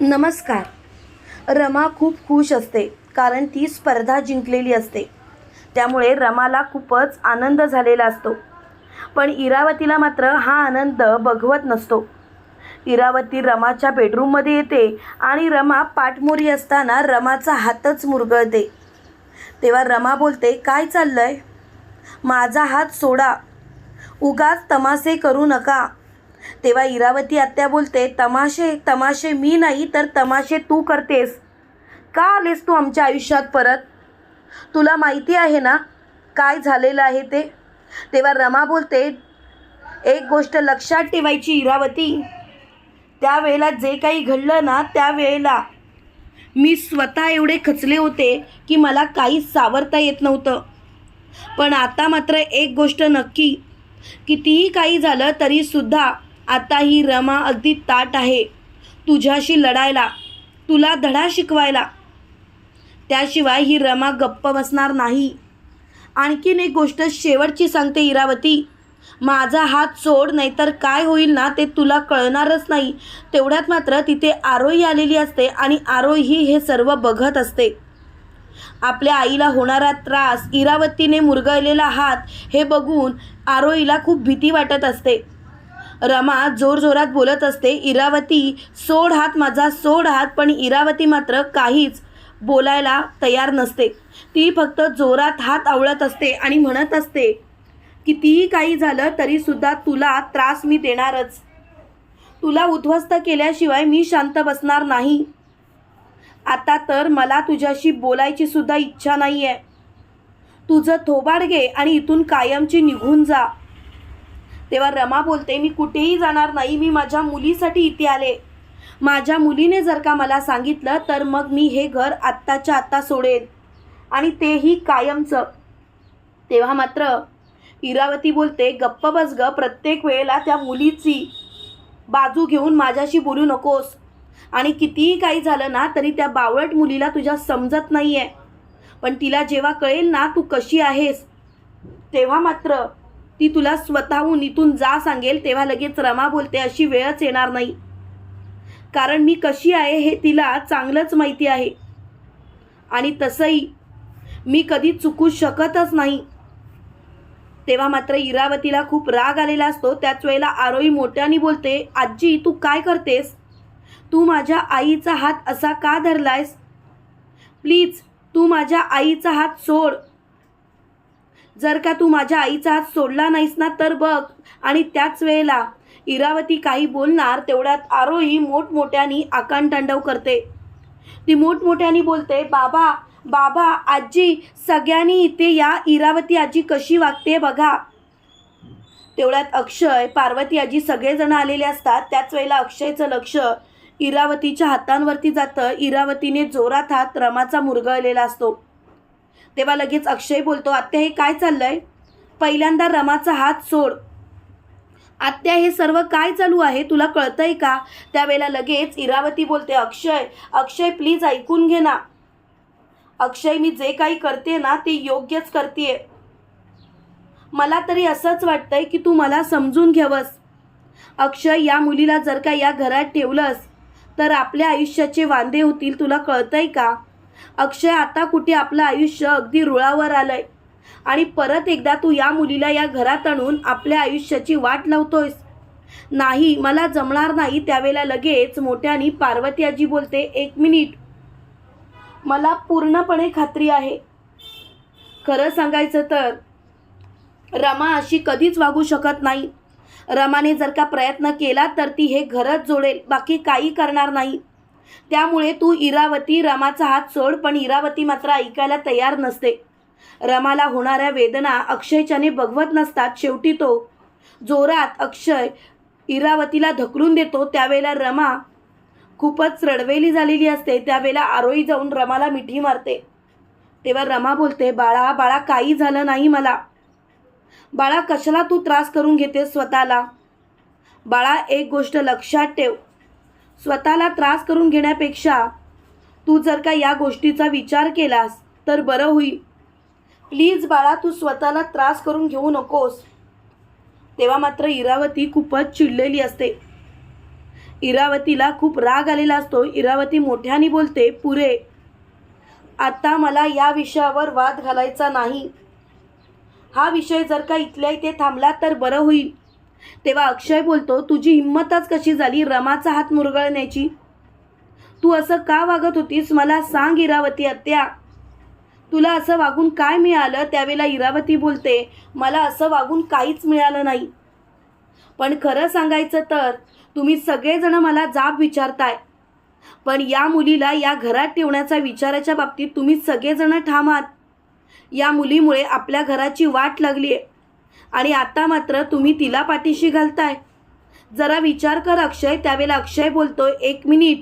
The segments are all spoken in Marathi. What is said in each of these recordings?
नमस्कार. रमा खूप खुश असते कारण ती स्पर्धा जिंकलेली असते. त्यामुळे रमाला खूपच आनंद झालेला असतो. पण इरावतीला मात्र हा आनंद बघवत नसतो. इरावती रमाच्या बेडरूममध्ये येते आणि रमा पाठमोरी असताना रमाचा हातच मुरगळते. तेव्हा रमा बोलते काय चाललं आहे माझा हात सोडा. उगाच तमासे करू नका. तेव्हा इरावती आत्या बोलते तमाशे तमाशे मी नाही तर तमाशे तू करतेस. का आलेस तू आमच्या आयुष्यात परत? तुला माहिती आहे ना काय झालेलं आहे ते? तेव्हा रमा बोलते एक गोष्ट लक्षात ठेवायची इरावती. त्यावेळेला जे काही घडलं ना त्यावेळेला मी स्वतः एवढे खचले होते की मला काहीच सावरता येत नव्हतं. पण आता मात्र एक गोष्ट नक्की कितीही काही झालं तरीसुद्धा आता ही रमा अगदी ताट आहे. तुझ्याशी लढायला तुला धडा शिकवायला. त्याशिवाय ही रमा गप्प बसणार नाही. आणखीन एक गोष्ट शेवटची सांगते इरावती. माझा हात सोड नाहीतर काय होईल ना ते तुला कळणारच नाही. तेवढ्यात मात्र तिथे आरोही आलेली असते आणि आरोही हे सर्व बघत असते. आपल्या आईला होणारा त्रास इरावतीने मुरगळलेला हात हे बघून आरोहीला खूप भीती वाटत असते. रमा जोरजोरात बोलत असते इरावती सोड हात माझा सोड हात. पण इरावती मात्र काहीच बोलायला तयार नसते. ती फक्त जोरात हात आवळत असते आणि म्हणत असते कितीही काही झालं तरीसुद्धा तुला त्रास मी देणारच. तुला उद्ध्वस्त केल्याशिवाय मी शांत बसणार नाही. आता तर मला तुझ्याशी बोलायची सुद्धा इच्छा नाही आहे तुझं थोबाड घे आणि इथून कायमची निघून जा. तेव्हा रमा बोलते मी कुठेही जाणार नाही मी माझ्या मुलीसाठी इथे आले. माझ्या मुलीने जर का मला सांगितलं तर मग मी हे घर आत्ताच्या आत्ता सोडेन. आणि तेही कायमचं. तेव्हा मात्र इरावती बोलते गप्प बस ग प्रत्येक वेळेला त्या मुलीची बाजू घेऊन माझ्याशी बोलू नकोस. आणि कितीही काही झालं ना तरी त्या बावळट मुलीला तुझ्या समजत नाही आहे पण तिला जेव्हा कळेल ना तू कशी आहेस. तेव्हा मात्र ती तुला स्वतःहून इथून जा सांगेल तेव्हा लगेच रमा बोलते अशी वेळच येणार नाही. कारण मी कशी आहे हे तिला चांगलंच माहिती आहे. आणि तसंही मी कधी चुकू शकतच नाही. तेव्हा मात्र इरावतीला खूप राग आलेला असतो. त्याच वेळेला आरोही मोठ्याने बोलते आजी तू काय करतेस? तू माझ्या आईचा हात असा का धरलायस? प्लीज तू माझ्या आईचा हात सोड. जर का तू माझ्या आईचा हात सोडला नाहीस ना तर बघ. आणि त्याच वेळेला इरावती काही बोलणार तेवढ्यात आरोही मोठमोठ्यानी आकांतांडव करते. ती मोठमोठ्यानी बोलते बाबा बाबा आजी सगळ्यांनी इथे या इरावती आजी कशी वागते बघा. तेवढ्यात अक्षय पार्वती आजी सगळेजण आलेले असतात. त्याच वेळेला अक्षयचं लक्ष इरावतीच्या हातांवरती जातं. इरावतीने जोरात हात रमाचा मुरगळलेला असतो. तेव्हा लगेच अक्षय बोलतो आत्या हे काय चाललंय? पहिल्यांदा रमाचा हात सोड. आत्या हे सर्व काय चालू आहे? तुला कळतंय का? त्यावेळेला लगेच इरावती बोलते अक्षय अक्षय प्लीज ऐकून घे ना. अक्षय मी जे काही करते ना ते योग्यच करते मला तरी असंच वाटतंय की तू मला समजून घ्यावंस अक्षय या मुलीला जर का या घरात ठेवलंस तर आपल्या आयुष्याचे वांदे होतील तुला कळतंय का? अक्षय आता कुठे आपलं आयुष्य अगदी रुळावर आलंय. आणि परत एकदा तू या मुलीला या घरात आणून आपल्या आयुष्याची वाट लावतोयस. नाही मला जमणार नाही त्यावेळेला लगेच मोठ्यानी पार्वती आजी बोलते एक मिनिट. मला पूर्णपणे खात्री आहे. खरं सांगायचं तर रमा अशी कधीच वागू शकत नाही. रमाने जर का प्रयत्न केला तर ती हे घरच जोडेल बाकी काही करणार नाही. त्यामुळे तू इरावती रमाचा हात सोड पण इरावती मात्र ऐकायला तयार नसते. रमाला होणाऱ्या वेदना अक्षयच्याने बघवत नसतात. शेवटी तो जोरात अक्षय इरावतीला ढकलून देतो. त्यावेळेला रमा खूपच रडवेली झालेली असते. त्यावेळेला आरोही जाऊन रमाला मिठी मारते. तेव्हा रमा बोलते बाळा बाळा काही झालं नाही मला. बाळा कशाला तू त्रास करून घेते स्वतःला? बाळा एक गोष्ट लक्षात ठेव. स्वतःला त्रास करून घेण्यापेक्षा तू जर का या गोष्टीचा विचार केलास तर बरं होईल. प्लीज बाळा तू स्वतःला त्रास करून घेऊ नकोस. तेव्हा मात्र इरावती खूपच चिडलेली असते. इरावतीला खूप राग आलेला असतो. इरावती मोठ्याने बोलते पुरे आता मला या विषयावर वाद घालायचा नाही. हा विषय जर का इथल्या इथे थांबला तर बरं होईल. तेव्हा अक्षय बोलतो तुझी हिंमतच कशी झाली रमाचा हात मुरगळण्याची? तू असं का वागत होतीस? मला सांग इरावती आत्या. तुला असं वागून काय मिळालं? त्यावेळेला इरावती बोलते मला असं वागून काहीच मिळालं नाही. पण खरं सांगायचं तर तुम्ही सगळेजण मला जाब विचारताय. पण या मुलीला या घरात ठेवण्याच्या विचाराच्या बाबतीत तुम्ही सगळेजण ठाम आहात. या मुलीमुळे आपल्या घराची वाट लागली आहे आणि आता मात्र तुम्ही तिला पाठीशी घालताय. जरा विचार कर अक्षय त्यावेळेला अक्षय बोलतोय एक मिनिट.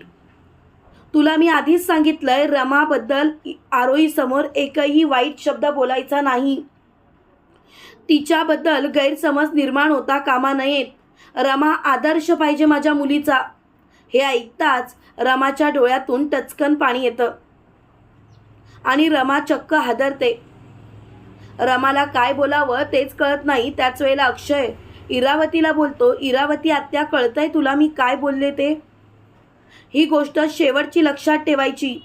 तुला मी आधीच सांगितलंय रमाबद्दल आरोहीसमोर एकही वाईट शब्द बोलायचा नाही. तिच्याबद्दल गैरसमज निर्माण होता कामा नयेत. रमा आदर्श पाहिजे माझ्या मुलीचा. हे ऐकताच रमाच्या डोळ्यातून टचकन पाणी येतं. आणि रमा चक्क हादरते. रमाला काय बोलावं तेच कळत नाही. त्याच वेळेला अक्षय इरावतीला बोलतो इरावती आत्या कळतंय तुला मी काय बोलले ते? ही गोष्ट शेवटची लक्षात ठेवायची.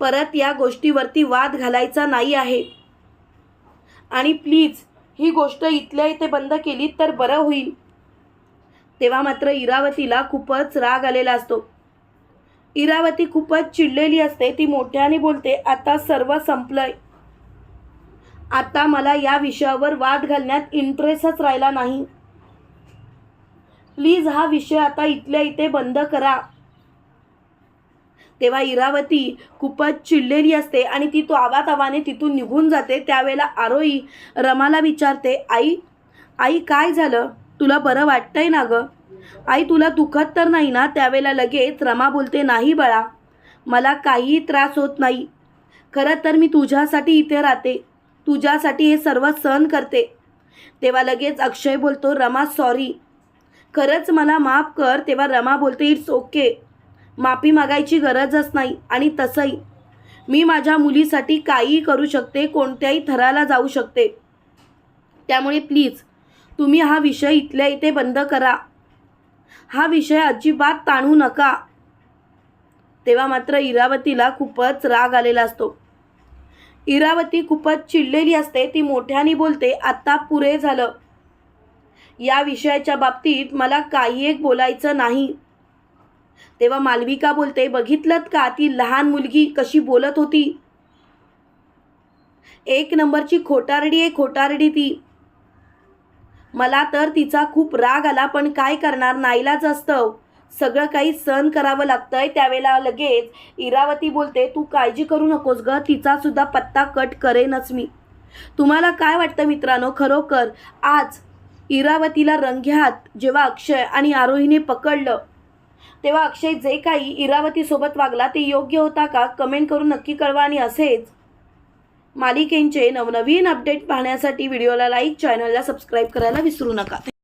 परत या गोष्टीवरती वाद घालायचा नाही आहे. आणि प्लीज ही गोष्ट इथल्या इथे बंद केली तर बरं होईल. तेव्हा मात्र इरावतीला खूपच राग आलेला असतो. इरावती खूपच चिडलेली असते ती मोठ्याने बोलते आता सर्व संपलंय. आता मला या विषयावर वाद घालण्यात इंटरेस्टच राहिला नाही. प्लीज हा विषय आता इथल्या इथे बंद करा. तेव्हा इरावती खूपच चिडलेली असते आणि ती तो आवातावाने तिथून निघून जाते. त्यावेळेला आरोही रमाला विचारते आई आई काय झालं? तुला बरं वाटतंय ना गं? आई तुला दुखत तर नाही ना? त्यावेळेला लगेच रमा बोलते नाही बळा मला काहीही त्रास होत नाही. खरं तर मी तुझ्यासाठी इथे राहते. तुझ्यासाठी हे सर्व सहन करते. तेव्हा लगेच अक्षय बोलतो रमा सॉरी खरंच मला माफ कर तेव्हा रमा बोलते इट्स ओके माफी मागायची गरजच नाही आणि तसंही. मी माझ्या मुलीसाठी काहीही करू शकते कोणत्याही थराला जाऊ शकते. त्यामुळे प्लीज तुम्ही हा विषय इथल्या इथे बंद करा. हा विषय अजिबात ताणू नका. तेव्हा मात्र इरावतीला खूपच राग आलेला असतो. इरावती खूपच चिडलेली असते ती मोठ्याने बोलते आत्ता पुरे झालं. या विषयाच्या बाबतीत मला काही एक बोलायचं नाही. तेव्हा मालविका बोलते बघितलं का ती लहान मुलगी कशी बोलत होती? एक नंबरची खोटारडी आहे खोटारडी ती. मला तर तिचा खूप राग आला पण काय करणार? नाईलाज असतं. सगळं काही सहन करावं लागतंय त्यावेळेला लगेच इरावती बोलते तू काळजी करू नकोस ग तिचा सुद्धा पत्ता कट करेनच मी. तुम्हाला काय वाटतं मित्रांनो? खरोखर आज इरावतीला रंग्यात जेव्हा अक्षय आणि आरोहीने पकडलं तेव्हा अक्षय जे काही इरावतीसोबत वागला ते योग्य होता का? कमेंट करून नक्की कळवा आणि असेच मालिकेंचे नवनवीन अपडेट पाहण्यासाठी व्हिडिओला लाईक चॅनलला सबस्क्राईब करायला विसरू नका.